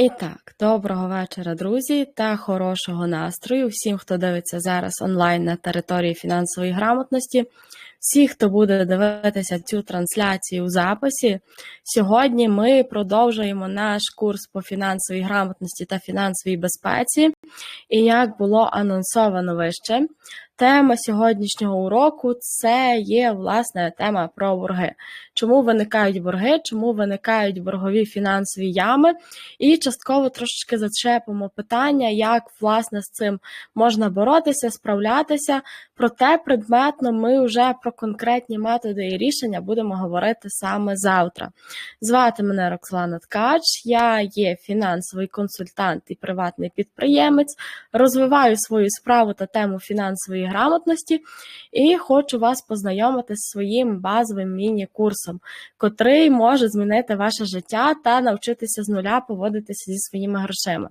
І так, доброго вечора, друзі, та хорошого настрою всім, хто дивиться зараз онлайн на території фінансової грамотності, всі, хто буде дивитися цю трансляцію у записі. Сьогодні ми продовжуємо наш курс по фінансовій грамотності та фінансовій безпеці. І як було анонсовано вище, тема сьогоднішнього уроку це є власне тема про борги. Чому виникають борги, чому виникають боргові фінансові ями, і частково трошечки зачепимо питання, як власне з цим можна боротися, справлятися. Проте предметно ми вже про конкретні методи і рішення будемо говорити саме завтра. Звати мене Роксолана Ткач, я є фінансовий консультант і приватний підприємець, розвиваю свою справу та тему фінансової грамотності і хочу вас познайомити з своїм базовим міні-курсом, котрий може змінити ваше життя та навчитися з нуля поводитися зі своїми грошима.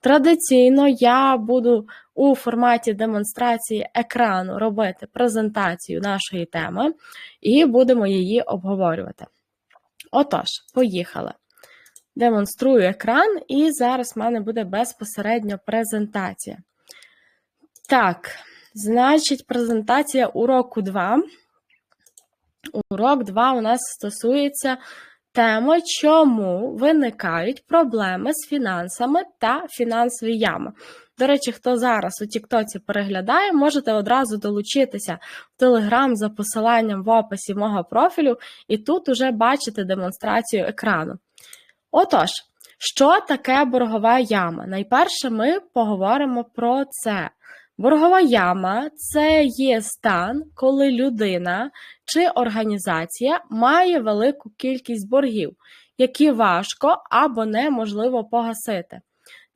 Традиційно я буду у форматі демонстрації екрану робити презентацію нашої теми і будемо її обговорювати. Отож, поїхали. Демонструю екран, і зараз в мене буде безпосередньо презентація. Так, значить, презентація уроку 2. Урок 2 у нас стосується теми, чому виникають проблеми з фінансами та фінансові ями. До речі, хто зараз у Тіктоці переглядає, можете одразу долучитися в Телеграм за посиланням в описі мого профілю, і тут уже бачите демонстрацію екрану. Отож, що таке боргова яма? Найперше ми поговоримо про це. Боргова яма це є стан, коли людина чи організація має велику кількість боргів, які важко або неможливо погасити.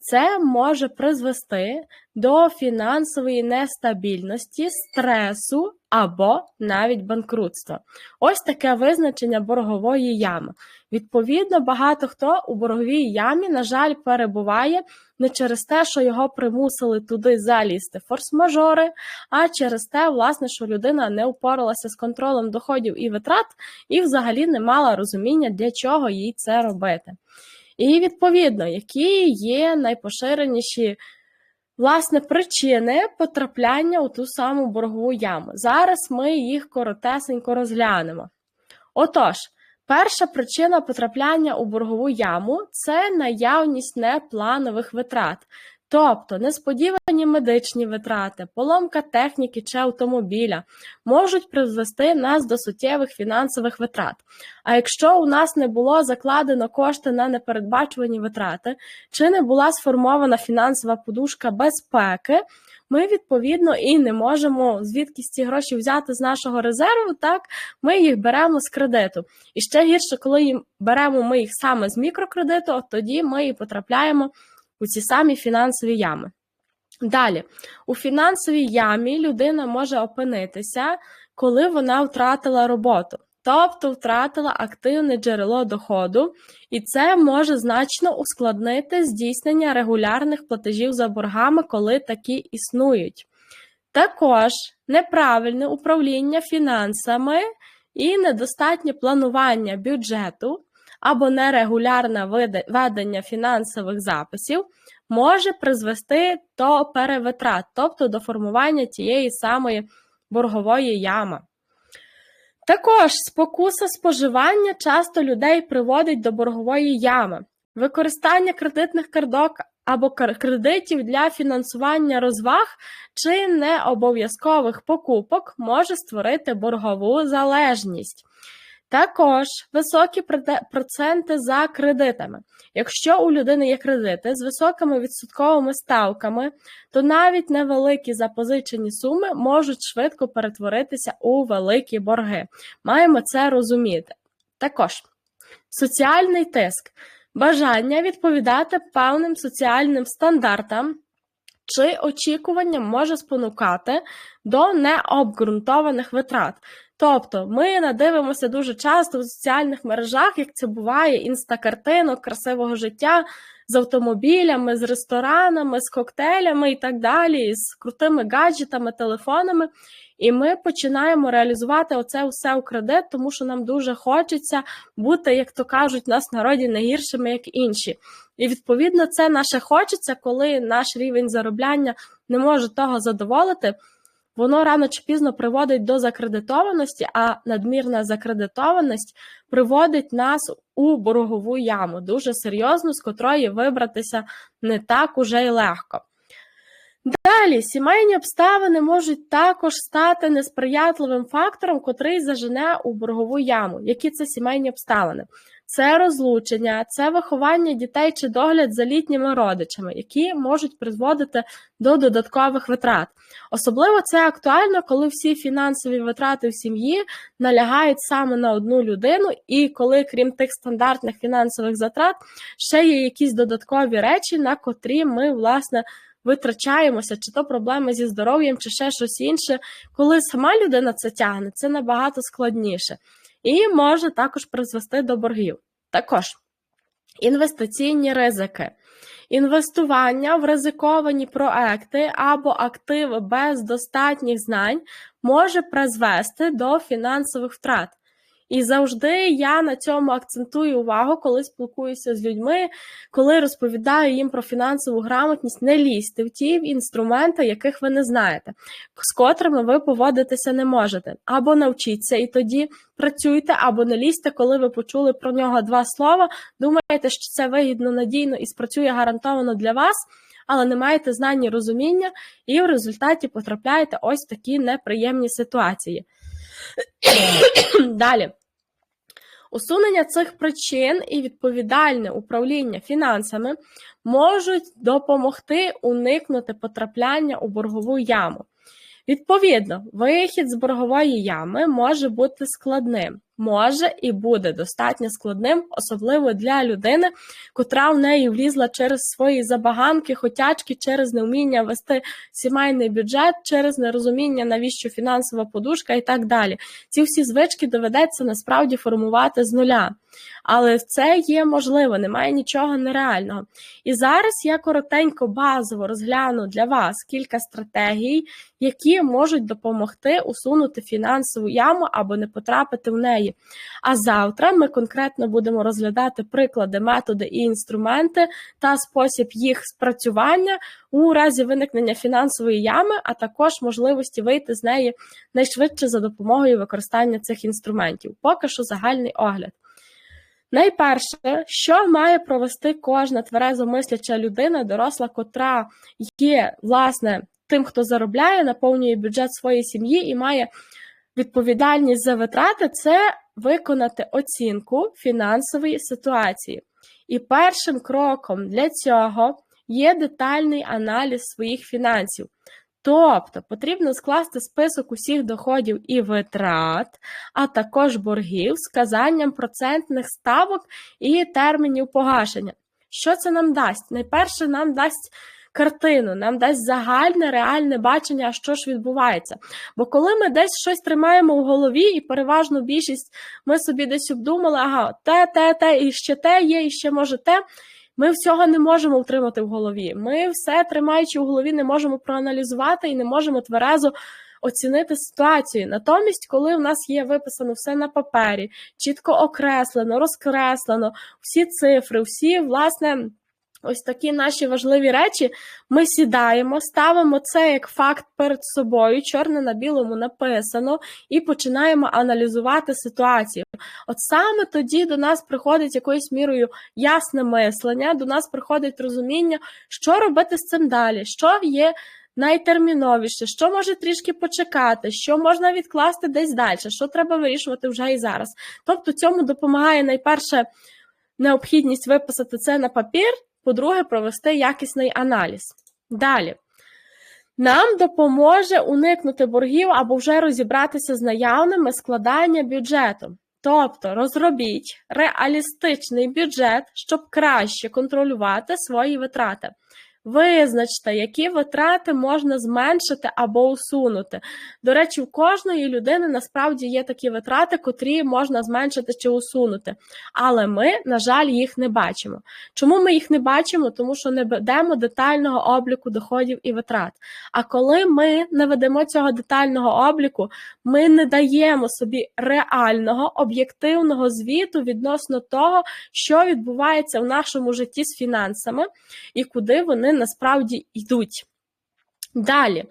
Це може призвести до фінансової нестабільності, стресу або навіть банкрутства. Ось таке визначення боргової ями. Відповідно, багато хто у борговій ямі, на жаль, перебуває не через те, що його примусили туди залізти форс-мажори, а через те, власне, що людина не впоралася з контролем доходів і витрат, і взагалі не мала розуміння, для чого їй це робити. І відповідно, які є найпоширеніші власне причини потрапляння у ту саму боргову яму. Зараз ми їх коротесенько розглянемо. Отож, перша причина потрапляння у боргову яму це наявність непланових витрат. Тобто несподівані медичні витрати, поломка техніки чи автомобіля можуть призвести нас до суттєвих фінансових витрат. А якщо у нас не було закладено кошти на непередбачувані витрати, чи не була сформована фінансова подушка безпеки, ми відповідно і не можемо звідки ці гроші взяти з нашого резерву, так ми їх беремо з кредиту. І ще гірше, коли беремо ми їх саме з мікрокредиту, тоді ми і потрапляємо у ці самі фінансові ями. Далі, у фінансовій ямі людина може опинитися, коли вона втратила роботу, тобто втратила активне джерело доходу, і це може значно ускладнити здійснення регулярних платежів за боргами, коли такі існують. Також неправильне управління фінансами і недостатнє планування бюджету або нерегулярне ведення фінансових записів може призвести до перевитрат, тобто до формування тієї самої боргової ями. Також спокуса споживання часто людей приводить до боргової ями. Використання кредитних карток або кредитів для фінансування розваг чи необов'язкових покупок може створити боргову залежність. Також високі проценти за кредитами. Якщо у людини є кредити з високими відсотковими ставками, то навіть невеликі запозичені суми можуть швидко перетворитися у великі борги. Маємо це розуміти. Також соціальний тиск, бажання відповідати певним соціальним стандартам. Чи очікуванням може спонукати до необґрунтованих витрат, Тобто ми надивимося дуже часто в соціальних мережах, як це буває, інстакартинок, красивого життя з автомобілями, з ресторанами, з коктейлями і так далі, з крутими гаджетами, телефонами. І ми починаємо реалізувати оце все у кредит, тому що нам дуже хочеться бути, як то кажуть, нас народі не гіршими, як інші. І відповідно це наше хочеться, коли наш рівень заробляння не може того задоволити. Воно рано чи пізно приводить до закредитованості, а надмірна закредитованість приводить нас у боргову яму, дуже серйозну, з котрої вибратися не так уже й легко. Далі сімейні обставини можуть також стати несприятливим фактором, котрий зажене у боргову яму. Які це сімейні обставини? Це розлучення, це виховання дітей чи догляд за літніми родичами, які можуть призводити до додаткових витрат. Особливо це актуально, коли всі фінансові витрати в сім'ї налягають саме на одну людину, і коли, крім тих стандартних фінансових затрат, ще є якісь додаткові речі, на котрі ми, власне, витрачаємося, чи то проблеми зі здоров'ям, чи ще щось інше. Коли сама людина це тягне, це набагато складніше. І може також призвести до боргів. Також інвестиційні ризики. Інвестування в ризиковані проекти або активи без достатніх знань може призвести до фінансових втрат. І завжди я на цьому акцентую увагу, коли спілкуюся з людьми, коли розповідаю їм про фінансову грамотність, не лізьте в ті інструменти, яких ви не знаєте, з котрими ви поводитися не можете. Або навчіться і тоді працюйте, або не лізьте, коли ви почули про нього два слова. Думаєте, що це вигідно, надійно і спрацює гарантовано для вас. Але не маєте знань і розуміння, і в результаті потрапляєте ось в такі неприємні ситуації. Далі. Усунення цих причин і відповідальне управління фінансами можуть допомогти уникнути потрапляння у боргову яму. Відповідно, вихід з боргової ями може бути складним, може і буде достатньо складним, особливо для людини, котра в неї влізла через свої забаганки, хотячки, через невміння вести сімейний бюджет, через нерозуміння, навіщо фінансова подушка і так далі. Ці всі звички доведеться насправді формувати з нуля. Але це є можливо, немає нічого нереального. І зараз я коротенько базово розгляну для вас кілька стратегій, які можуть допомогти усунути фінансову яму або не потрапити в неї. А завтра ми конкретно будемо розглядати приклади, методи і інструменти та спосіб їх спрацювання у разі виникнення фінансової ями, а також можливості вийти з неї найшвидше за допомогою використання цих інструментів. Поки що загальний огляд. Найперше, що має провести кожна тверезо мисляча людина, доросла, котра є, власне, тим, хто заробляє, наповнює бюджет своєї сім'ї і має відповідальність за витрати, це виконати оцінку фінансової ситуації. І першим кроком для цього є детальний аналіз своїх фінансів. Тобто потрібно скласти список усіх доходів і витрат, а також боргів з казанням процентних ставок і термінів погашення. Що це нам дасть? Найперше, нам дасть картину, нам дасть загальне реальне бачення, що ж відбувається. Бо коли ми десь щось тримаємо в голові, і переважно більшість ми собі десь обдумали, ага, те, те, те, і ще те є, і ще може те. Ми всього не можемо втримати в голові. Ми все тримаючи в голові, не можемо проаналізувати і не можемо тверезо оцінити ситуацію. Натомість, коли в нас є виписано все на папері, чітко окреслено, розкреслено, всі цифри, всі, власне. Ось такі наші важливі речі. Ми сідаємо, ставимо це як факт перед собою, чорне на білому написано, і починаємо аналізувати ситуацію. От саме тоді до нас приходить якоюсь мірою ясне мислення, до нас приходить розуміння, що робити з цим далі, що є найтерміновіше, що може трішки почекати, що можна відкласти десь далі, що треба вирішувати вже і зараз. Тобто, цьому допомагає найперше необхідність виписати це на папір. По-друге, провести якісний аналіз. Далі. Нам допоможе уникнути боргів або вже розібратися з наявними складання бюджету. Тобто розробіть реалістичний бюджет, щоб краще контролювати свої витрати. Визначте, які витрати можна зменшити або усунути. До речі, в кожної людини насправді є такі витрати, котрі можна зменшити чи усунути. Але ми, на жаль, їх не бачимо. Чому ми їх не бачимо? Тому що не ведемо детального обліку доходів і витрат. А коли ми не ведемо цього детального обліку, ми не даємо собі реального об'єктивного звіту відносно того, що відбувається в нашому житті з фінансами і куди вони насправді йдуть. Далі,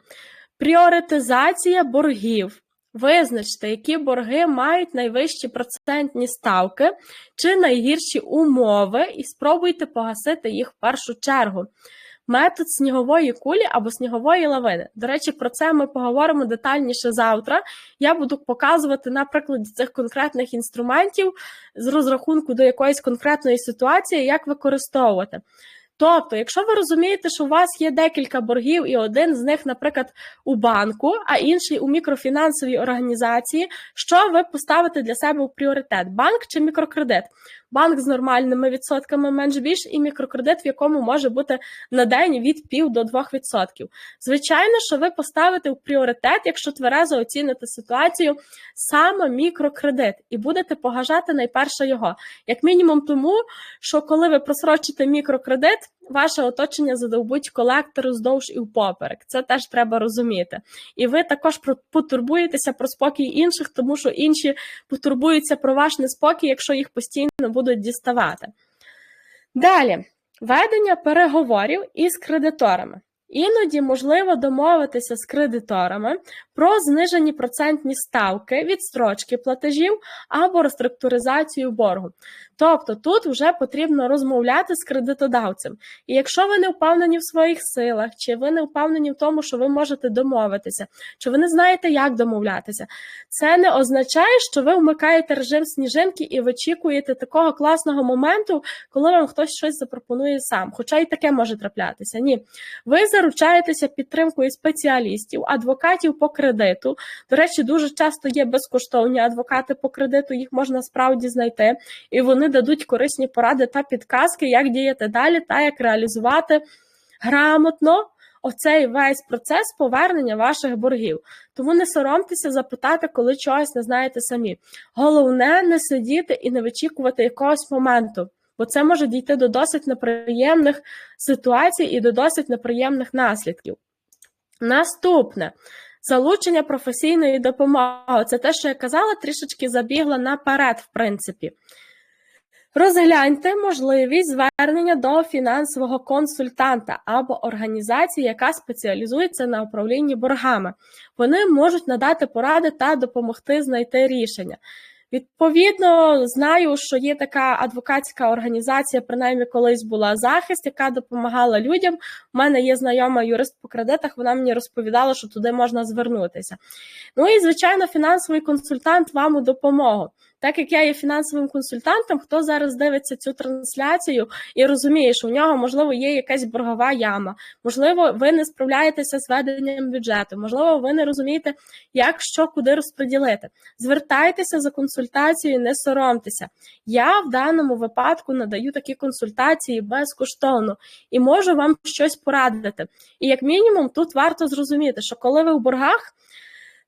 пріоритизація боргів. Визначте, які борги мають найвищі процентні ставки чи найгірші умови, і спробуйте погасити їх в першу чергу. Метод снігової кулі або снігової лавини. До речі, про це ми поговоримо детальніше завтра. Я буду показувати на прикладі цих конкретних інструментів з розрахунку до якоїсь конкретної ситуації, як використовувати. Тобто, якщо ви розумієте, що у вас є декілька боргів, і один з них, наприклад, у банку, а інший у мікрофінансовій організації, що ви поставите для себе у пріоритет: банк чи мікрокредит? Банк з нормальними відсотками менш більш і мікрокредит, в якому може бути на день від пів до 2%. Звичайно, що ви поставите в пріоритет, якщо тверезо оціните ситуацію, саме мікрокредит, і будете погажати найперше його. Як мінімум, тому що коли ви просрочите мікрокредит, ваше оточення задовбуть колектору здовж і впоперек. Це теж треба розуміти. І ви також потурбуєтеся про спокій інших, тому що інші потурбуються про ваш неспокій, якщо їх постійно будуть діставати. Далі, ведення переговорів із кредиторами. Іноді можливо домовитися з кредиторами про знижені процентні ставки, відстрочки платежів або реструктуризацію боргу. Тобто тут вже потрібно розмовляти з кредитодавцем. І якщо ви не впевнені в своїх силах, чи ви не впевнені в тому, що ви можете домовитися, чи ви не знаєте, як домовлятися, це не означає, що ви вмикаєте режим сніжинки і вичікуєте такого класного моменту, коли вам хтось щось запропонує сам. Хоча і таке може траплятися. Ні, ви заручаєтеся підтримкою спеціалістів, адвокатів по кредиту. До речі, дуже часто є безкоштовні адвокати по кредиту, їх можна справді знайти, і вони дадуть корисні поради та підказки, як діяти далі та як реалізувати грамотно оцей весь процес повернення ваших боргів. Тому не соромтеся запитати, коли чогось не знаєте самі. Головне не сидіти і не вичікувати якогось моменту. Бо це може дійти до досить неприємних ситуацій і до досить неприємних наслідків. Наступне залучення професійної допомоги. Це те, що я казала, трішечки забігла наперед, в принципі. Розгляньте можливість звернення до фінансового консультанта або організації, яка спеціалізується на управлінні боргами. Вони можуть надати поради та допомогти знайти рішення. Відповідно, знаю, що є така адвокатська організація, принаймні колись була захист, яка допомагала людям. У мене є знайома юрист по кредитах, вона мені розповідала, що туди можна звернутися. Ну і звичайно, фінансовий консультант вам у допомогу. Так як я є фінансовим консультантом, хто зараз дивиться цю трансляцію і розуміє, що у нього можливо є якась боргова яма, можливо, ви не справляєтеся з веденням бюджету, можливо, ви не розумієте, як що куди розподілити. Звертайтеся за консультацією, не соромтеся. Я в даному випадку надаю такі консультації безкоштовно і можу вам щось порадити. І як мінімум, тут варто зрозуміти, що коли ви в боргах.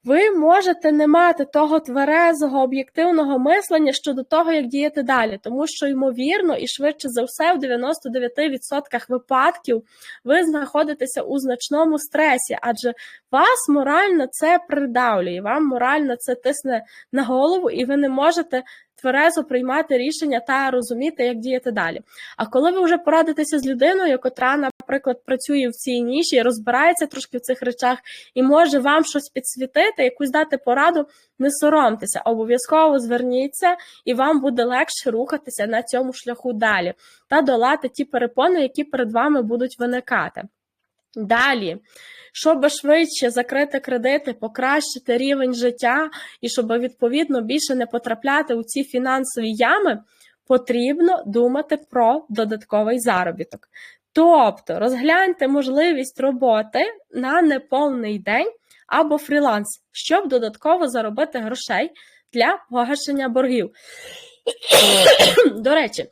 Ви можете не мати того тверезого об'єктивного мислення щодо того, як діяти далі, тому що ймовірно і швидше за все, в 99% випадків ви знаходитеся у значному стресі, адже вас морально це придавлює, вам морально це тисне на голову, і ви не можете тверезо приймати рішення та розуміти, як діяти далі. А коли ви вже порадитеся з людиною, котра, наприклад, працює в цій ніші, розбирається трошки в цих речах і може вам щось підсвітити, якусь дати пораду, не соромтеся, обов'язково зверніться, і вам буде легше рухатися на цьому шляху далі та долати ті перепони, які перед вами будуть виникати. Далі, щоб швидше закрити кредити, покращити рівень життя і щоб відповідно більше не потрапляти у ці фінансові ями, потрібно думати про додатковий заробіток. Тобто розгляньте можливість роботи на неповний день або фріланс, щоб додатково заробити грошей для погашення боргів. До речі,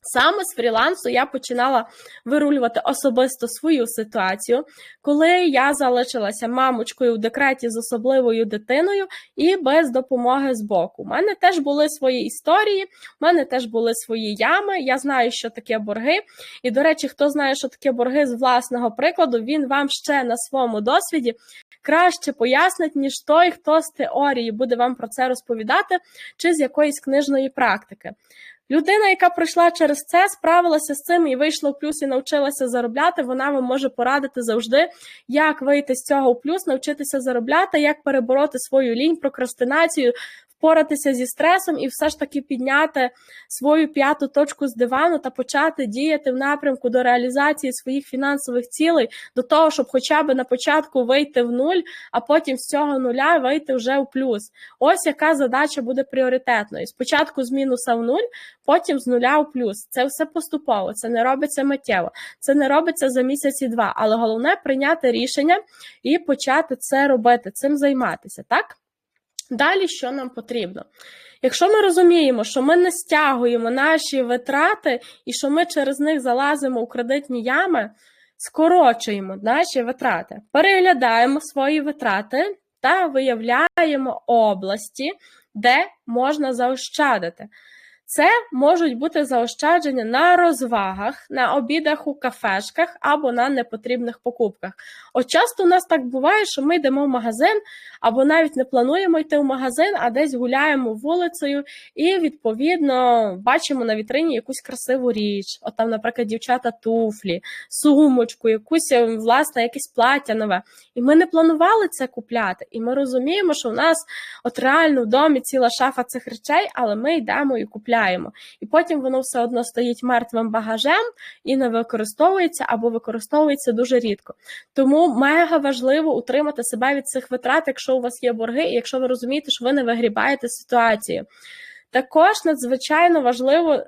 Саме з фрілансу я починала вирулювати особисто свою ситуацію, коли я залишилася мамочкою в декреті з особливою дитиною і без допомоги з боку. У мене теж були свої історії, у мене теж були свої ями. Я знаю, що таке борги. І, до речі, хто знає, що таке борги з власного прикладу, він вам ще на своєму досвіді краще пояснить, ніж той, хто з теорії буде вам про це розповідати, чи з якоїсь книжної практики. Людина, яка пройшла через це, справилася з цим і вийшла в плюс і навчилася заробляти. Вона вам може порадити завжди, як вийти з цього в плюс, навчитися заробляти, як перебороти свою лінь, прокрастинацію, впоратися зі стресом і все ж таки підняти свою п'яту точку з дивану та почати діяти в напрямку до реалізації своїх фінансових цілей, до того, щоб хоча б на початку вийти в нуль, а потім з цього нуля вийти вже в плюс. Ось яка задача буде пріоритетною. Спочатку з мінуса в нуль, потім з нуля в плюс. Це все поступово, це не робиться миттєво, це не робиться за місяці два. Але головне прийняти рішення і почати це робити, цим займатися, так? Далі що нам потрібно? Якщо ми розуміємо, що ми не стягуємо наші витрати і що ми через них залазимо у кредитні ями, скорочуємо наші витрати, переглядаємо свої витрати та виявляємо області, де можна заощадити. Це можуть бути заощадження на розвагах, на обідах у кафешках або на непотрібних покупках. От часто у нас так буває, що ми йдемо в магазин, або навіть не плануємо йти в магазин, а десь гуляємо вулицею і, відповідно, бачимо на вітрині якусь красиву річ. От там, наприклад, дівчата туфлі, сумочку, якусь власне, якесь плаття нове. І ми не планували це купляти. І ми розуміємо, що у нас от реально в домі ціла шафа цих речей, але ми йдемо і купляємо купляємо. І потім воно все одно стоїть мертвим багажем і не використовується або використовується дуже рідко. Тому мега важливо утримати себе від цих витрат, якщо у вас є борги, і якщо ви розумієте, що ви не вигрібаєте ситуацію. Також надзвичайно важливо.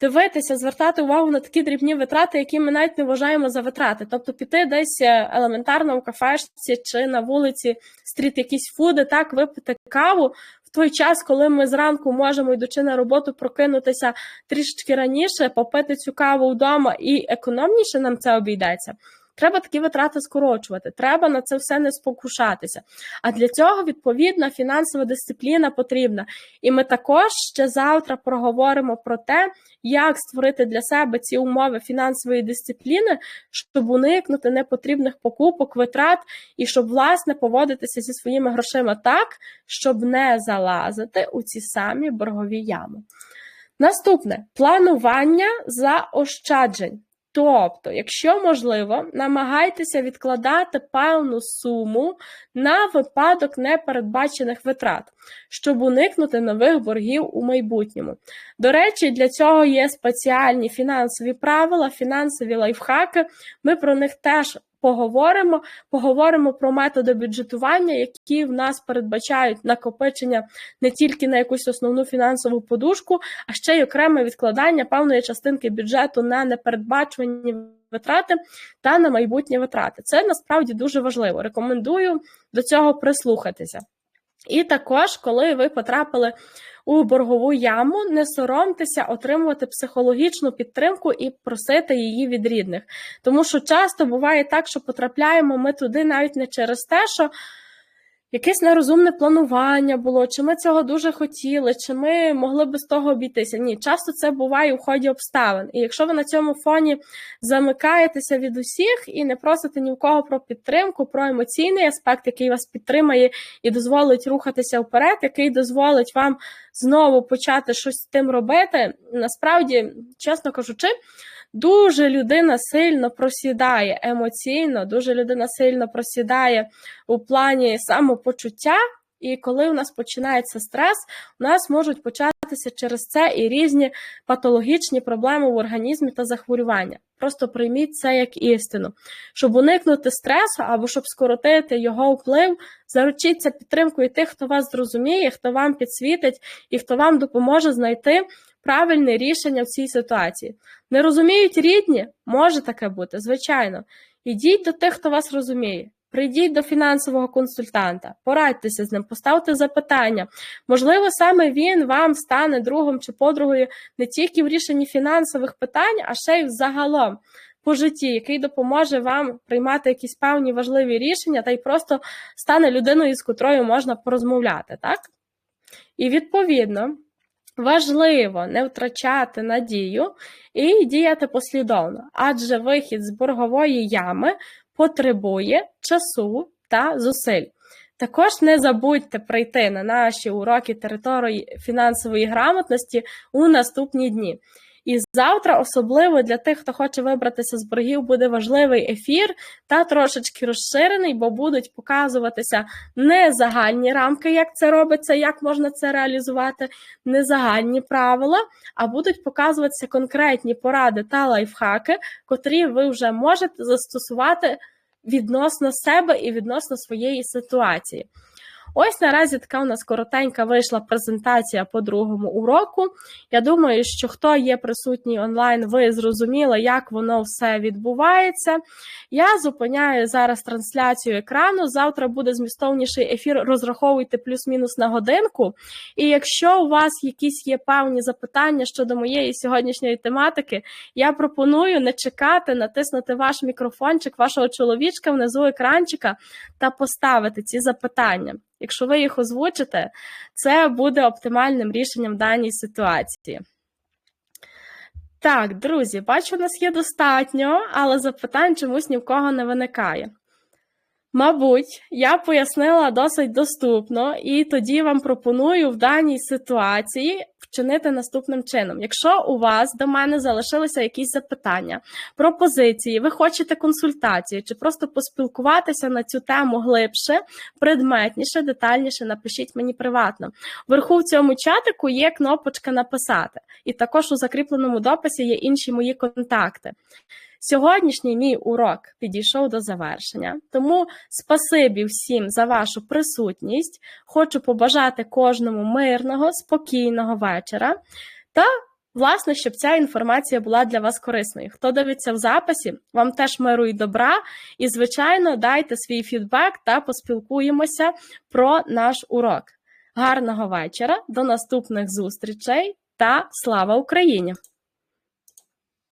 Дивитися, звертати увагу на такі дрібні витрати, які ми навіть не вважаємо за витрати. Тобто піти десь елементарно в кафешці чи на вулиці стріт якісь фуди, так випити каву той час, коли ми зранку можемо, йдучи на роботу, прокинутися трішечки раніше, попити цю каву вдома і економніше нам це обійдеться. Треба такі витрати скорочувати, треба на це все не спокушатися. А для цього відповідна фінансова дисципліна потрібна. І ми також ще завтра проговоримо про те, як створити для себе ці умови фінансової дисципліни, щоб уникнути непотрібних покупок, витрат і щоб власне поводитися зі своїми грошима так, щоб не залазити у ці самі боргові ями. Наступне планування заощаджень. Тобто, якщо можливо, намагайтеся відкладати певну суму на випадок непередбачених витрат, щоб уникнути нових боргів у майбутньому. До речі, для цього є спеціальні фінансові правила, фінансові лайфхаки. Ми про них теж поговоримо. Поговоримо про методи бюджетування, які в нас передбачають накопичення не тільки на якусь основну фінансову подушку, а ще й окреме відкладання певної частинки бюджету на непередбачувані витрати та на майбутні витрати. Це насправді дуже важливо. Рекомендую до цього прислухатися. І також, коли ви потрапили у боргову яму, не соромтеся отримувати психологічну підтримку і просити її від рідних. Тому що часто буває так, що потрапляємо ми туди навіть не через те, що якесь нерозумне планування було, чи ми цього дуже хотіли, чи ми могли би з того обійтися. Ні, часто це буває у ході обставин. І якщо ви на цьому фоні замикаєтеся від усіх і не просите ні в кого про підтримку, про емоційний аспект, який вас підтримає і дозволить рухатися вперед, який дозволить вам знову почати щось з тим робити, насправді, чесно кажучи. Дуже людина сильно просідає емоційно, дуже людина сильно просідає у плані самопочуття. І коли у нас починається стрес, у нас можуть початися через це і різні патологічні проблеми в організмі та захворювання. Просто прийміть це як істину. Щоб уникнути стресу або щоб скоротити його вплив, заручіться підтримкою тих, хто вас зрозуміє, хто вам підсвітить і хто вам допоможе знайти правильне рішення в цій ситуації. Не розуміють рідні? Може таке бути, звичайно. Ідіть до тих, хто вас розуміє. Прийдіть до фінансового консультанта, порадьтеся з ним, поставте запитання. Можливо, саме він вам стане другом чи подругою не тільки в рішенні фінансових питань, а ще й загалом по житті, який допоможе вам приймати якісь певні важливі рішення, та й просто стане людиною, з котрою можна порозмовляти, так? І відповідно. Важливо не втрачати надію і діяти послідовно, адже вихід з боргової ями потребує часу та зусиль. Також не забудьте прийти на наші уроки території фінансової грамотності у наступні дні. І завтра, особливо для тих, хто хоче вибратися з боргів, буде важливий ефір та трошечки розширений, бо будуть показуватися не загальні рамки, як це робиться, як можна це реалізувати, не загальні правила, а будуть показуватися конкретні поради та лайфхаки, котрі ви вже можете застосувати відносно себе і відносно своєї ситуації. Ось наразі така у нас коротенька вийшла презентація по другому уроку. Я думаю, що хто є присутній онлайн, ви зрозуміли, як воно все відбувається. Я зупиняю зараз трансляцію екрану. Завтра буде змістовніший ефір. Розраховуйте плюс-мінус на годинку. І якщо у вас якісь є певні запитання щодо моєї сьогоднішньої тематики, я пропоную не чекати, натиснути ваш мікрофончик, вашого чоловічка внизу екранчика та поставити ці запитання. Якщо ви їх озвучите, це буде оптимальним рішенням даній ситуації. Так, друзі, бачу, у нас є достатньо, але запитань чомусь ні в кого не виникає. Мабуть, я пояснила досить доступно, і тоді вам пропоную в даній ситуації вчинити наступним чином. Якщо у вас до мене залишилися якісь запитання, пропозиції, ви хочете консультації чи просто поспілкуватися на цю тему глибше, предметніше, детальніше, напишіть мені приватно. Вверху в цьому чатику є кнопочка Написати, і також у закріпленому дописі є інші мої контакти. Сьогоднішній мій урок підійшов до завершення, тому спасибі всім за вашу присутність. Хочу побажати кожному мирного, спокійного вечора та, власне, щоб ця інформація була для вас корисною. Хто дивиться в записі, вам теж миру і добра. І, звичайно, дайте свій фідбек та поспілкуємося про наш урок. Гарного вечора, до наступних зустрічей та слава Україні!